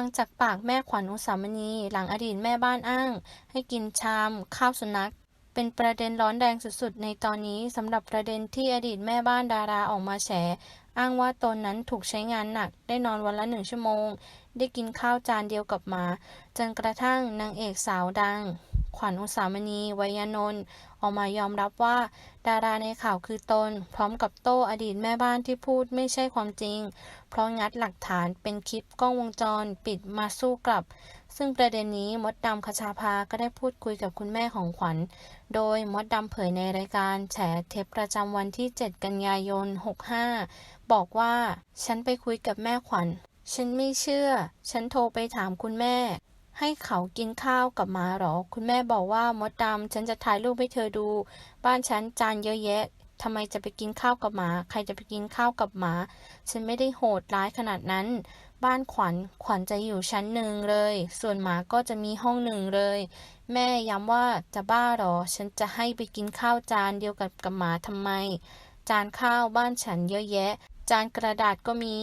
ฟังจากปากแม่ขวัญอุสามณี หลังอดีตแม่บ้านอ้าง ให้กินชาม ข้าวสุนัข เป็นประเด็นร้อนแรงสุดๆ ในตอนนี้สำหรับประเด็นที่อดีตแม่บ้านดาราออกมาแฉ อ้างว่าตนนั้นถูกใช้งานหนัก ได้นอนวันละหนึ่งชั่วโมง ได้กินข้าวจานเดียวกับหมา จนกระทั่งนางเอกสาวดัง ขวัญอุสามณีวยานนท์ออกมายอมรับว่า ดาราในข่าวคือตน พร้อมกับโต้อดีตแม่บ้านที่พูดไม่ใช่ความจริง เพราะงัดหลักฐานเป็นคลิปกล้องวงจรปิดมาสู้กลับ ซึ่งประเด็นนี้มดดำคชาภาก็ได้พูดคุยกับคุณแม่ของขวัญ โดยมดดำเผยในรายการแฉเทปประจำวันที่ 7 กันยายน 65 บอกว่า ฉันไปคุยกับแม่ขวัญ ฉันไม่เชื่อ ฉันโทรไปถามคุณแม่ ให้เขากินข้าวกับหมาหรอ คุณแม่บอกว่ามดดำฉันจะถ่ายรูปให้เธอดู บ้านฉันจานเยอะแยะทำไมจะไปกินข้าวกับหมา ใครจะไปกินข้าวกับหมา ฉันไม่ได้โหดร้ายขนาดนั้น บ้านขวัญ ขวัญจะอยู่ชั้นหนึ่งเลย ส่วนหมาก็จะมีห้องหนึ่งเลย แม่ย้ำว่าจะบ้าหรอ ฉันจะให้ไปกินข้าวจานเดียวกับกับหมาทำไม จานข้าวบ้านฉันเยอะแยะ จานกระดาษก็มี